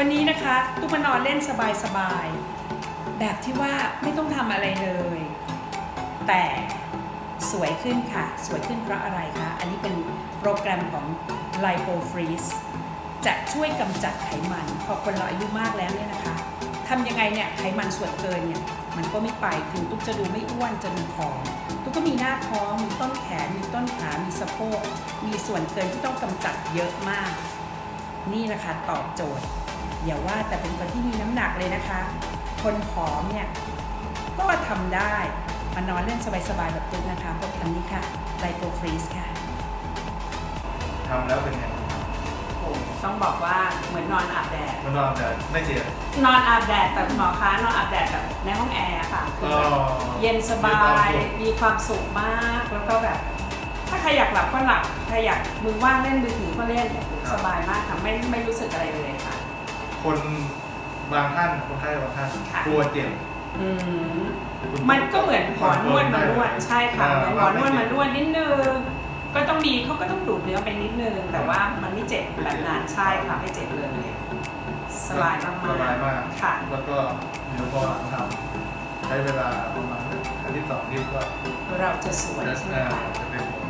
วันนี้นะคะตุ๊กมานอนเล่นสบายๆ แบบที่ว่าไม่ต้องทำอะไรเลย แต่สวยขึ้นค่ะ สวยขึ้นเพราะอะไรคะ อันนี้เป็นโปรแกรมของ Lipo Freeze จะช่วยกำจัดไขมันพอคนเราอายุมากแล้วเนี่ยนะคะทำยังไงเนี่ยไขมันส่วนเกินเนี่ยมันก็ไม่ไปถึงตุ๊กจะดูไม่อ้วนจะดูผอมตุ๊กก็มีหน้าท้องมีต้นแขนมีต้นขามีสะโพกมีส่วนเกินที่ต้องกำจัดเยอะมาก นี่แหละค่ะตอบโจทย์ อย่าว่าแต่เป็นคนที่มีน้ำหนักเลยนะคะ คนผอมเนี่ยก็ทำได้มานอนเล่นสบายๆแบบตุ๊กนะคะพบกันนี้ค่ะไลโปฟรีสค่ะทำแล้วเป็นไงโอ้ต้องบอกว่าเหมือนนอนอาบแดด มันนอนแต่ไม่เจ็บ นอนอาบแดดแต่คุณหมอคะนอนอาบแดดแบบในห้องแอร์ค่ะคือแบบอ๋อเย็นสบายมีความสุขมากแล้วก็แบบ ถ้าใครอยากหลับก็หลับใครอยากมือว่างเล่นมือถือก็เล่นสบายมากค่ะไม่ไม่รู้สึกอะไรเลย ค่ะคนบางท่านคนไข้บางท่านค่ะกลัวเจ็บอืมคุณมันก็เหมือนหมอนวดมานวดได้ใช่ค่ะอ่าเหมือนหมอนวดมานวดนิดนึงก็ต้องมีเขาก็ต้องดูดเนื้อไปนิดนึงแต่ว่ามันไม่เจ็บแบบนั้นใช่ค่ะไม่เจ็บเลยสบายมากๆสบายมากค่ะแล้วก็เดี๋ยวพอทำใช้เวลาประมาณอาทิตย์สองอาทิตย์ก็เราจะสวยจะใช่ไหมอ่าคะจะเป็นผล